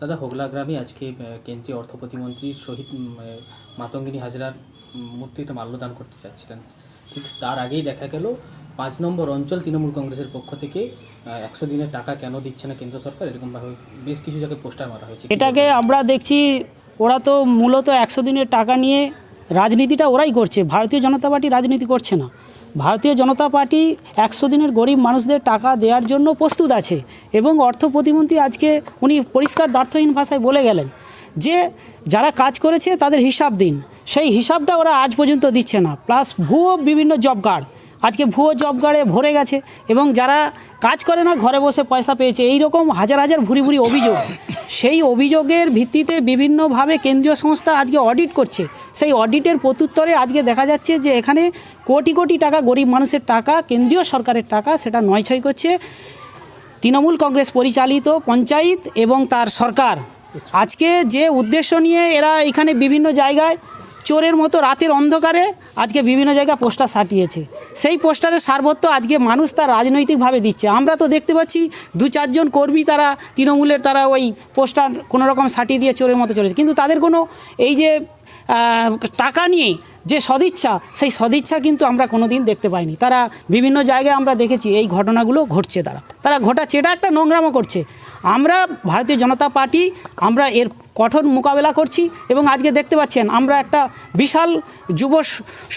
দাদা হোগলা গ্রামে আজকে কেন্দ্রীয় অর্থ প্রতিমন্ত্রীর শহীদ মাতঙ্গিনী হাজরার মূর্তিতে মাল্যদান করতে যাচ্ছিলেন ঠিক তার আগেই দেখা গেল পাঁচ নম্বর অঞ্চল তৃণমূল কংগ্রেসের পক্ষ থেকে একশো দিনের টাকা কেন দিচ্ছে না কেন্দ্র সরকার? এরকমভাবে বেশ কিছু জায়গায় পোস্টার মারা হয়েছে। এটাকে আমরা দেখছি ওরা তো মূলত একশো দিনের টাকা নিয়ে রাজনীতিটা ওরাই করছে। ভারতীয় জনতা পার্টি রাজনীতি করছে না। ভারতীয় জনতা পার্টি একশো দিনের গরিব মানুষদের টাকা দেওয়ার জন্য প্রস্তুত আছে। এবং অর্থ প্রতিমন্ত্রী আজকে উনি পরিষ্কার দ্বার্থহীন ভাষায় বলে গেলেন যে যারা কাজ করেছে তাদের হিসাব দিন। সেই হিসাবটা ওরা আজ পর্যন্ত দিচ্ছে না। প্লাস ভুয়ো বিভিন্ন জব কার্ড আজকে ভুয়ো জব কার্ডে ভরে গেছে এবং যারা কাজ করে না, ঘরে বসে পয়সা পেয়েছে। এই রকম হাজার হাজার ভুরি ভুরি অভিযোগ। সেই অভিযোগের ভিত্তিতে বিভিন্নভাবে কেন্দ্রীয় সংস্থা আজকে অডিট করছে। সেই অডিটের প্রত্যুত্তরে আজকে দেখা যাচ্ছে যে এখানে কোটি কোটি টাকা গরিব মানুষের টাকা, কেন্দ্রীয় সরকারের টাকা সেটা নয় ছয় করছে। তৃণমূল কংগ্রেস পরিচালিত পঞ্চায়েত এবং তার সরকার। আজকে যে উদ্দেশ্য নিয়ে এরা এখানে বিভিন্ন জায়গায় চোরের মতো রাতের অন্ধকারে আজকে বিভিন্ন জায়গায় পোস্টার সাটিয়েছে। সেই পোস্টারের সারবত্য আজকে মানুষ তার রাজনৈতিকভাবে দিচ্ছে। আমরা তো দেখতে পাচ্ছি দু চারজন কর্মী তারা তৃণমূলের তারা ওই পোস্টার কোনো রকম সাটিয়ে দিয়ে চোরের মতো চলেছে। কিন্তু তাদের কোনো এই যে টাকা নিয়ে যে সদিচ্ছা, সেই সদিচ্ছা কিন্তু আমরা কোনো দিন দেখতে পাইনি। তারা বিভিন্ন জায়গায় আমরা দেখেছি এই ঘটনাগুলো ঘটছে তারা। তারা ঘটাচ্ছে, এটা একটা নোংরামও করছে। আমরা ভারতীয় জনতা পার্টি, আমরা এর কঠোর মোকাবেলা করছি এবং আজকে দেখতে পাচ্ছেন, আমরা একটা বিশাল যুব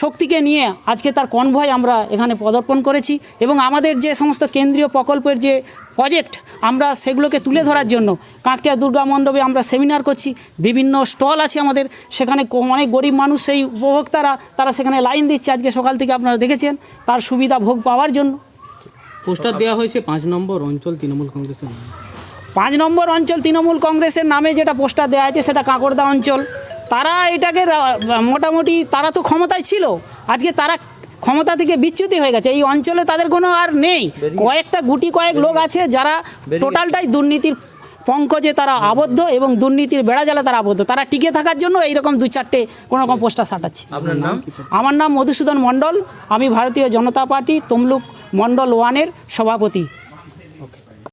শক্তিকে নিয়ে আজকে তার কনভয় আমরা এখানে পদার্পণ করেছি এবং আমাদের যে সমস্ত কেন্দ্রীয় প্রকল্পের যে প্রজেক্ট আমরা সেগুলোকে তুলে ধরার জন্য। কাঁকটিয়া দুর্গা মণ্ডপে আমরা সেমিনার করছি বিভিন্ন স্টল আছে আমাদের সেখানে অনেক গরিব মানুষ সেই উপভোক্তারা তারা সেখানে লাইন দিচ্ছে। আজকে সকাল থেকে আপনারা দেখেছেন তার সুবিধা ভোগ পাওয়ার জন্য। পোস্টার দেওয়া হয়েছে পাঁচ নম্বর অঞ্চল তৃণমূল কংগ্রেসের নামে। পাঁচ নম্বর অঞ্চল তৃণমূল কংগ্রেসের নামে যেটা পোস্টার দেওয়া হয়েছে সেটা কাঁকড়দা অঞ্চল। তারা এটাকে মোটামুটি তারা তো ক্ষমতায় ছিল। আজকে তারা ক্ষমতা থেকে বিচ্যুতি হয়ে গেছে। এই অঞ্চলে তাদের কোনো আর নেই। কয়েকটা গুটি কয়েক লোক আছে যারা টোটালটাই দুর্নীতির পঙ্কজে তারা আবদ্ধ এবং দুর্নীতির বেড়া বেড়াজালে তারা আবদ্ধ। তারা টিকে থাকার জন্য এইরকম দু চারটে কোনো রকম পোস্টার সাটাচ্ছে আপনার নাম? আমার নাম মধুসূদন মণ্ডল। আমি ভারতীয় জনতা পার্টি তমলুক মণ্ডল ওয়ানের সভাপতি।